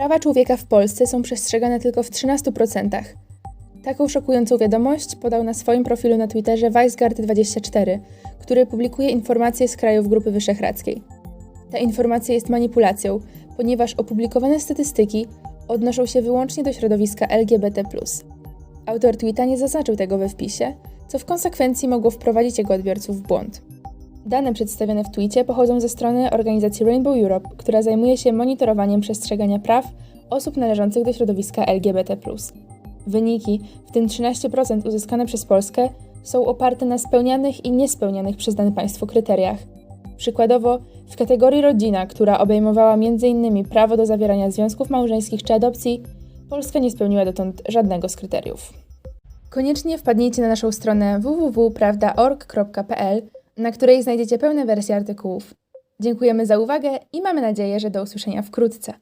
Prawa człowieka w Polsce są przestrzegane tylko w 13%. Taką szokującą wiadomość podał na swoim profilu na Twitterze Weisgard24, który publikuje informacje z krajów Grupy Wyszehradzkiej. Ta informacja jest manipulacją, ponieważ opublikowane statystyki odnoszą się wyłącznie do środowiska LGBT. Autor tweeta nie zaznaczył tego we wpisie, co w konsekwencji mogło wprowadzić jego odbiorców w błąd. Dane przedstawione w tweetie pochodzą ze strony organizacji Rainbow Europe, która zajmuje się monitorowaniem przestrzegania praw osób należących do środowiska LGBT. Wyniki, w tym 13% uzyskane przez Polskę, są oparte na spełnianych i niespełnianych przez dane państwo kryteriach. Przykładowo, w kategorii rodzina, która obejmowała m.in. prawo do zawierania związków małżeńskich czy adopcji, Polska nie spełniła dotąd żadnego z kryteriów. Koniecznie wpadnijcie na naszą stronę www.prawda.org.pl, na której znajdziecie pełne wersje artykułów. Dziękujemy za uwagę i mamy nadzieję, że do usłyszenia wkrótce.